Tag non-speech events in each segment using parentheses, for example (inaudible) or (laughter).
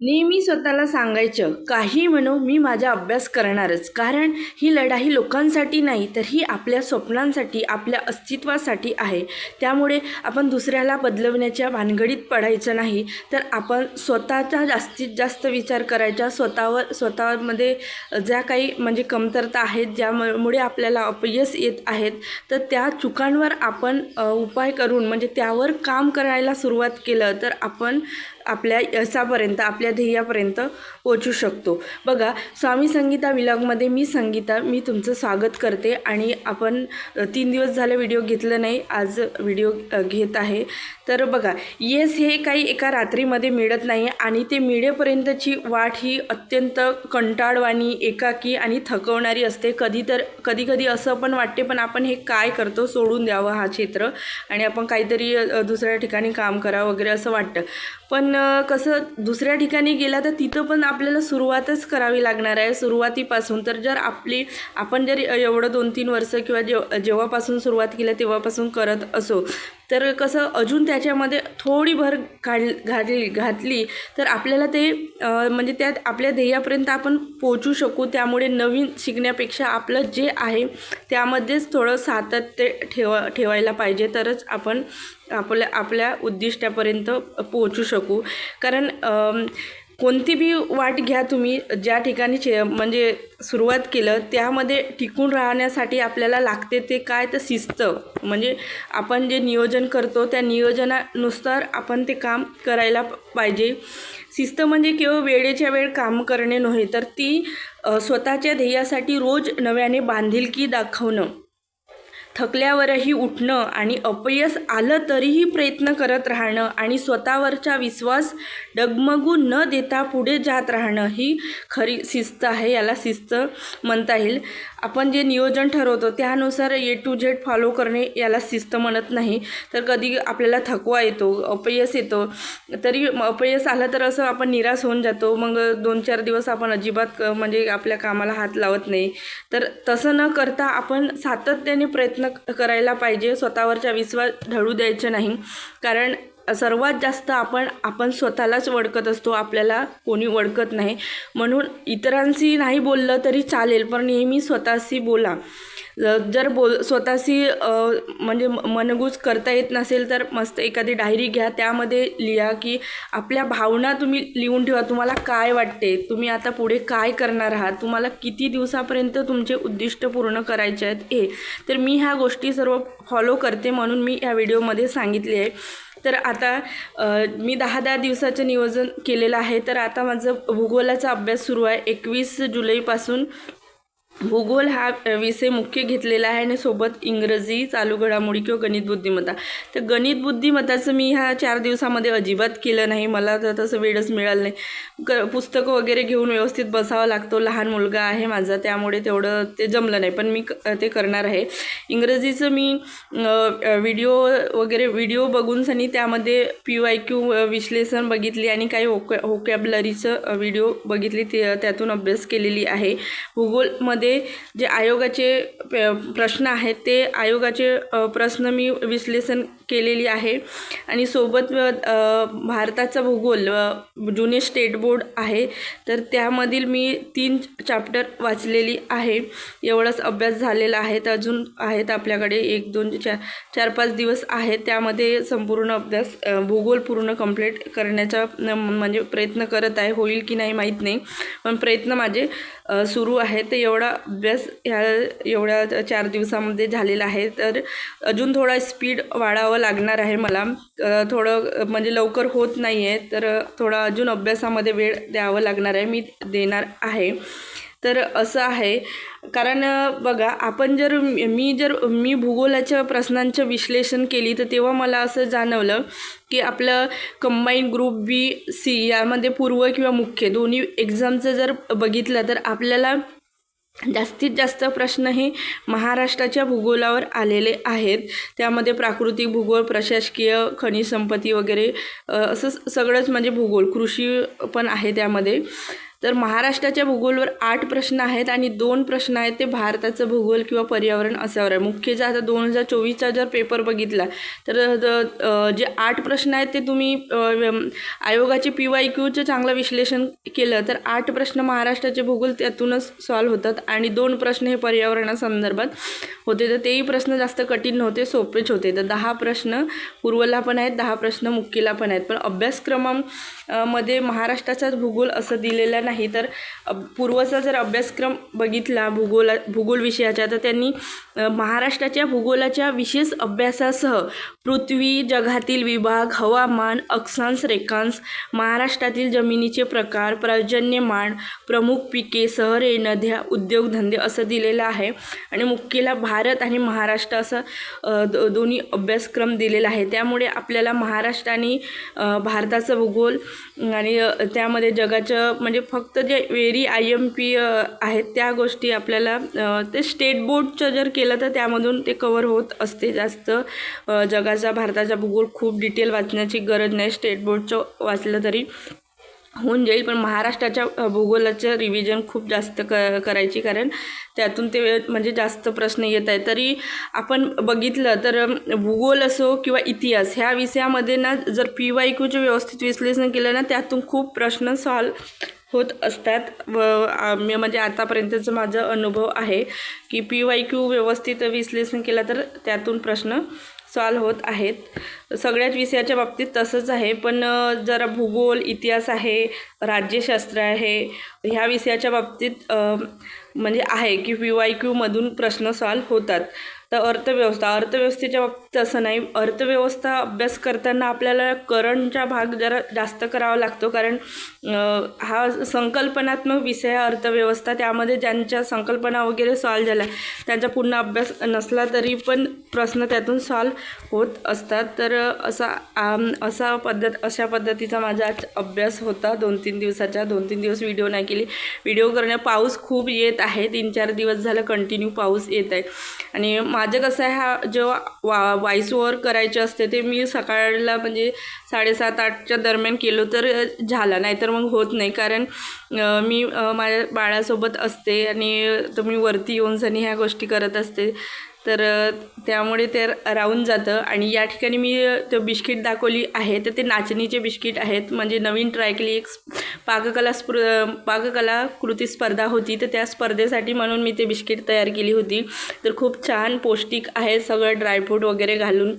नेहमी स्वतःला सांगायचं काही म्हणू मी माझा अभ्यास करणारच. कारण ही लढाई लोकांसाठी नाही तर ही आपल्या स्वप्नांसाठी आपल्या अस्तित्वासाठी आहे. त्यामुळे आपण दुसऱ्याला बदलवण्याच्या भानगडीत पडायचं नाही. तर आपण स्वतःचा जास्तीत जास्त विचार करायचा. स्वतःवर स्वतःमध्ये ज्या काही म्हणजे कमतरता आहेत ज्यामुळे आपल्याला अपयश येत आहेत तर त्या चुकांवर आपण उपाय करून म्हणजे त्यावर काम करायला सुरुवात केलं तर आपण आपल्या यशापर्यंत आपल्या ध्येयापर्यंत पोचू शकतो. बघा स्वामी संगीता विलॉगमध्ये मी संगीता मी तुमचं स्वागत करते आणि आपण तीन दिवस झाले व्हिडिओ घेतलं नाही आज व्हिडिओ घेत आहे. तर बघा येस हे काही एका रात्रीमध्ये मिळत नाही आणि ते मिळेपर्यंतची वाट ही अत्यंत कंटाळवाणी एकाकी आणि थकवणारी असते. कधी तर कधी कधी असं पण वाटते पण आपण हे काय करतो सोडून द्यावं हा क्षेत्र आणि आपण काहीतरी दुसऱ्या ठिकाणी काम करावं वगैरे असं वाटतं. पण कसं दुसऱ्या ठिकाणी गेला तर तिथं पण आपल्याला सुरुवातच करावी लागणार आहे. सुरुवातीपासून तर जर आपली आपण जर एवढं दोन तीन वर्ष किंवा जेव जेव्हापासून सुरुवात केली तेव्हापासून करत असो तर कसं अजून त्याच्यामध्ये थोडी भर काढ घातली घातली तर आपल्याला ते म्हणजे त्यात आपल्या ध्येयापर्यंत आपण पोचू शकू. त्यामुळे नवीन शिकण्यापेक्षा आपलं जे आहे त्यामध्येच थोडं सातत्य ठेवा ठेवायला पाहिजे. तरच आपण आपल्या आपल्या उद्दिष्टापर्यंत पोचू शकू. कारण कोणती बी वाट घ्या तुम्ही ज्या ठिकाणी चे म्हणजे सुरुवात केलं त्यामध्ये टिकून राहण्यासाठी आपल्याला लागते ते काय? तर शिस्त. म्हणजे आपण जे नियोजन करतो त्या नियोजनानुसार आपण ते काम करायला पाहिजे. शिस्त म्हणजे केवळ वेळेच्या वेळ काम करणे नव्हे तर ती स्वतःच्या ध्येयासाठी रोज नव्याने बांधिलकी दाखवणं. थकल्यावरही उठणं आणि अपयश आलं तरीही प्रयत्न करत राहणं आणि स्वतःवरचा विश्वास डगमगू न देता पुढे जात राहणं ही खरी शिस्त आहे याला शिस्त म्हणता येईल. आपण जे नियोजन ठरवतो त्यानुसार ए टू झेड फॉलो करणे याला शिस्त म्हणत नाही. तर कधी आपल्याला थकवा येतो अपयश येतो तरी अपयश आलं तर असं आपण निराश होऊन जातो. मग दोन चार दिवस आपण अजिबात क- म्हणजे आपल्या कामाला हात लावत नाही. तर तसं न करता आपण सातत्याने प्रयत्न प्रयत्न करायला पाहिजे. स्वतःवरचा विश्वास ढळू द्यायचा नाही. कारण सर्वात जास्त आपण आपण स्वतःलाच वडकत असतो आपल्याला कोणी वडकत नाही. म्हणून इतरांशी नाही बोललं तरी चालेल पण नेहमी स्वतःशी बोला. जर बोल स्वतःशी म्हणजे म- मनगूज करता येत नसेल तर मस्त एखादी डायरी घ्या. त्यामध्ये लिहा की आपल्या भावना तुम्ही लिहून ठेवा. तुम्हाला काय वाटते? तुम्ही आता पुढे काय करणार आहात? तुम्हाला किती दिवसापर्यंत तुमचे उद्दिष्ट पूर्ण करायचे आहेत हे? तर मी ह्या गोष्टी सर्व फॉलो करते म्हणून मी ह्या व्हिडिओमध्ये सांगितले आहे. तर आता मी दहा दहा दिवसाचं नियोजन केलेलं आहे. तर आता माझं भूगोलाचा अभ्यास सुरू आहे. एकवीस जुलैपासून भूगोल हा विषय मुख्य घेतलेला आहे आणि सोबत इंग्रजी चालू घडामोडी किंवा गणित बुद्धिमत्ता. तर गणित बुद्धिमत्ताचं मी ह्या चार दिवसामध्ये अजिबात केलं नाही. मला तर तसं वेळच मिळालं नाही. क पुस्तकं वगैरे घेऊन व्यवस्थित बसावं लागतो. लहान मुलगा आहे माझा त्यामुळे तेवढं ते जमलं नाही. पण मी क- ते करणार आहे. इंग्रजीचं मी व्हिडिओ वगैरे व्हिडिओ बघून सनी त्यामध्ये पी वाय क्यू विश्लेषण बघितली आणि काही होक होकॅबलरीचं व्हिडिओ बघितली. ते त्यातून अभ्यास केलेली आहे. भूगोलमध्ये जे आयोगाचे प्रश्न आहेत ते आयोगाचे प्रश्न मी विश्लेषण केलेली आहे. आणि सोबत भारताचा भूगोल जुने स्टेट बोर्ड आहे तर त्यामधील मी तीन चॅप्टर वाचलेली आहे. एवढाच अभ्यास झालेला आहे तर अजून आहेत आपल्याकडे एक दोन चार चार पाच दिवस आहेत. त्यामध्ये संपूर्ण अभ्यास भूगोल पूर्ण कंप्लीट करण्याचा न- म्हणजे प्रयत्न करत आहे. होईल की नाही माहीत नाही. पण प्रयत्न माझे सुरू आहे तर एवढा अभ्यास ह्या एवढ्या चार दिवसामध्ये झालेला आहे. तर अजून थोडा स्पीड वाढावं लागणार आहे मला. थोडं म्हणजे लवकर होत नाही आहे तर थोडा अजून अभ्यासामध्ये वेळ द्यावं लागणार आहे मी देणार आहे. तर असं आहे. कारण बघा आपण जर मी जर मी भूगोलाच्या प्रश्नांचं विश्लेषण केली तर तेव्हा मला असं जाणवलं की आपलं कंबाईन ग्रुप बी सी यामध्ये पूर्व किंवा मुख्य दोन्ही एक्झामचं जर बघितलं तर आपल्याला जास्तीत जास्त प्रश्न हे महाराष्ट्राच्या भूगोलावर आलेले आहेत. त्यामध्ये प्राकृतिक भूगोल प्रशासकीय खनिज संपत्ती वगैरे असं सगळंच म्हणजे भूगोल कृषी पण आहे त्यामध्ये. तर महाराष्ट्राच्या भूगोलवर आठ प्रश्न आहेत आणि दोन प्रश्न आहेत ते भारताचं भूगोल किंवा पर्यावरण असावर आहे मुख्य जे आता दोन हजार चोवीसचा जर पेपर बघितला तर जे आठ प्रश्न आहेत ते तुम्ही आयोगाचे पी वाय क्यूचं चांगलं विश्लेषण केलं तर आठ प्रश्न महाराष्ट्राचे भूगोल त्यातूनच सॉल्व्ह होतात आणि दोन प्रश्न हे पर्यावरणासंदर्भात होते. तर तेही प्रश्न जास्त कठीण नव्हते सोपेच होते. तर दहा प्रश्न पूर्वला पण आहेत दहा प्रश्न मुक्कीला पण आहेत. पण अभ्यासक्रमामध्ये मध्ये महाराष्ट्राचाच भूगोल असं दिलेला नाही. नाही. तर पूर्वचा जर अभ्यासक्रम बघितला भूगोला भूगोल विषयाचा तर त्यांनी महाराष्ट्राच्या भूगोलाच्या विशेष अभ्यासासह पृथ्वी जगातील विभाग हवामान अक्षांश रेखांश महाराष्ट्रातील जमिनीचे प्रकार पर्जन्यमान प्रमुख पिके शहरे नद्या उद्योगधंदे असं दिलेलं आहे. आणि मुख्यला भारत आणि महाराष्ट्र असं दो दोन्ही अभ्यासक्रम दिलेला आहे त्यामुळे आपल्याला महाराष्ट्र आणि भारताचं भूगोल आणि त्यामध्ये जगाचं म्हणजे फक्त फक्त जे वेरी आय एम पी आहेत त्या गोष्टी आपल्याला ते स्टेट बोर्डचं जर केलं तर त्यामधून ते कवर होत असते जास्त. जगाचा भारताचा भूगोल खूप डिटेल वाचण्याची गरज नाही. स्टेट बोर्डचं वाचलं तरी होऊन जाईल. पण महाराष्ट्राच्या भूगोलाचं रिव्हिजन खूप जास्त क करायची कारण त्यातून ते म्हणजे जास्त प्रश्न येत आहेत. तरी आपण बघितलं तर भूगोल असो किंवा इतिहास ह्या विषयामध्ये ना जर पी वाय क्यूचं व्यवस्थित विश्लेषण केलं ना त्यातून खूप प्रश्न सॉल्व होत असतात. व आम्ही म्हणजे आतापर्यंतचं माझा अनुभव आहे की पी वाय क्यू व्यवस्थित विश्लेषण केलं तर त्यातून प्रश्न सॉल्व होत आहेत. सगळ्याच विषयाच्या बाबतीत तसंच आहे पण जरा भूगोल इतिहास आहे राज्यशास्त्र आहे ह्या विषयाच्या बाबतीत म्हणजे आहे की पी वाय क्यूमधून प्रश्न सॉल्व होतात. तर अर्थव्यवस्था अर्थव्यवस्थेच्या बाबतीत असं नाही. अर्थव्यवस्था अभ्यास करताना आपल्याला करंटचा भाग जरा जास्त करावा लागतो. कारण हा संकल्पनात्मक विषय अर्थव्यवस्था. त्यामध्ये ज्यांच्या संकल्पना वगैरे सॉल्व झाल्या त्यांचा पूर्ण अभ्यास नसला तरी पण प्रश्न त्यातून सॉल्व होत असतात. तर असा आम- असा पद्धत अशा पद्धतीचा माझा आज अभ्यास होता. दोन तीन दिवसाचा दोन तीन दिवस व्हिडिओ नाही केली. व्हिडिओ करण्या पाऊस खूप येत आहे. तीन चार दिवस झालं कंटिन्यू पाऊस येत आहे. आणि माझं कसं आहे हा जेव्हा वा वॉईस ओवर करायचे असते ते मी सकाळला म्हणजे साडेसात आठच्या दरम्यान केलो तर झालं झाला नाहीतर मग होत नाही. कारण मी माझ्या बाळासोबत असते आणि तुम्ही वरती येऊन सनी ह्या गोष्टी करत असते. तर त्यामुळे ते राहून जातं. आणि या ठिकाणी मी ते बिस्किट दाखवली आहे. तर ते नाचणीचे बिस्किट आहेत. म्हणजे नवीन ट्राय केली. एक पाककला स्प्र पाककला कृती स्पर्धा होती. तर त्या स्पर्धेसाठी म्हणून मी ते बिस्किट तयार केली होती. तर खूप छान पौष्टिक आहे सगळं ड्रायफ्रूट वगैरे घालून.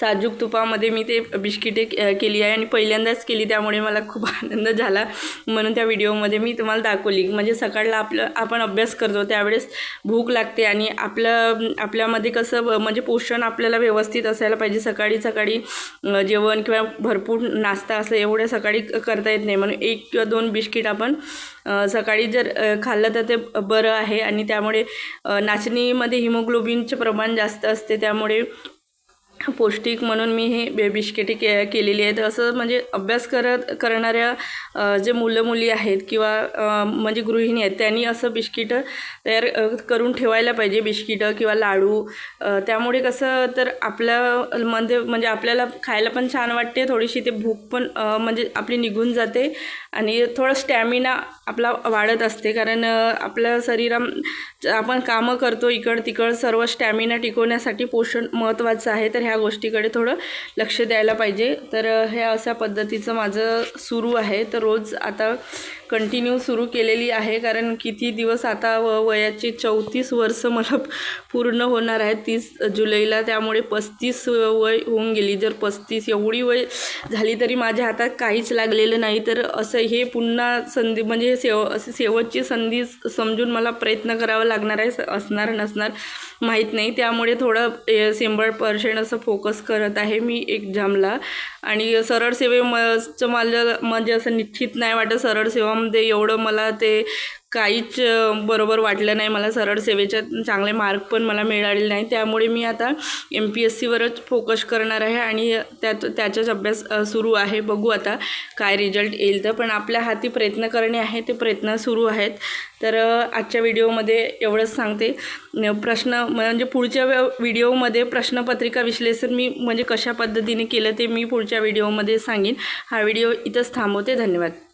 साजूक तुपामध्ये मी ते बिस्किटे केली आहे आणि पहिल्यांदाच केली त्यामुळे मला खूप (laughs) आनंद झाला. म्हणून त्या व्हिडिओमध्ये मी तुम्हाला दाखवली. म्हणजे सकाळला आपलं आपण अभ्यास करतो त्यावेळेस भूक लागते आणि आपलं आपल्यामध्ये कसं म्हणजे पोषण आपल्याला व्यवस्थित असायला पाहिजे. सकाळी सकाळी जेवण किंवा भरपूर नाश्ता असं एवढ्या सकाळी करता येत नाही. म्हणून एक किंवा दोन बिस्किट आपण सकाळी जर खाल्लं तर ते बरं आहे. आणि त्यामुळे नाचणीमध्ये हिमोग्लोबिनचे प्रमाण जास्त असते. त्यामुळे पौष्टिक म्हणून मी हे बे बिस्किटे के केलेली आहेत. असं म्हणजे अभ्यास करत करणाऱ्या जे मुलं मुली आहेत किंवा म्हणजे गृहिणी आहेत त्यांनी असं बिस्किटं तयार करून ठेवायला पाहिजे. बिस्किटं किंवा लाडू त्यामुळे कसं तर आपल्यामध्ये म्हणजे आपल्याला खायला पण छान वाटते. थोडीशी ते भूक पण म्हणजे आपली निघून जाते आणि थोडं स्टॅमिना आपला वाढत असते. कारण आपल्या शरीरा आपण कामं करतो इकड तिकड सर्व स्टॅमिना टिकवण्यासाठी पोषण महत्त्वाचं आहे. तर ह्या गोष्टीकडे थोडं लक्ष द्यायला पाहिजे. तर ह्या अशा पद्धतीचं माझं सुरू आहे. तर रोज आता कंटिन्यू सुरू केलेली आहे. कारण किती दिवस आता व वयाचे चौतीस वर्ष मला पूर्ण होणार आहे. तीस जुलैला त्यामुळे पस्तीस वय होऊन गेली. जर पस्तीस एवढी वय झाली तरी माझ्या हातात काहीच लागलेलं नाही. तर असं हे पुन्हा संधी म्हणजे हे सेव शेवटची संधी समजून मला प्रयत्न करावा लागणार आहे. असणार नसणार माहीत नाही. त्यामुळे थोडं शंभर पर्सेंट असं फोकस करत आहे मी एक्झामला आणि सरळ सेवे म माझं म्हणजे असं निश्चित नाही वाटत. सरळ सेवा सेवामध्ये एवढं मला ते काहीच बरोबर वाटलं नाही. मला सरळ सेवेच्या चांगले मार्क पण मला मिळाले नाही. त्यामुळे मी आता एम पी एस सीवरच फोकस करणार आहे आणि त्यात त्याचाच अभ्यास सुरू आहे. बघू आता काय रिझल्ट येईल तर. पण आपल्या हाती प्रयत्न करणे आहे ते प्रयत्न सुरू आहेत. तर आजच्या व्हिडिओमध्ये एवढंच सांगते. प्रश्न म्हणजे पुढच्या व्हिडिओमध्ये प्रश्नपत्रिका विश्लेषण मी म्हणजे कशा पद्धतीने केलं ते मी पुढच्या व्हिडिओमध्ये सांगेन. हा व्हिडिओ इथंच थांबवते. धन्यवाद.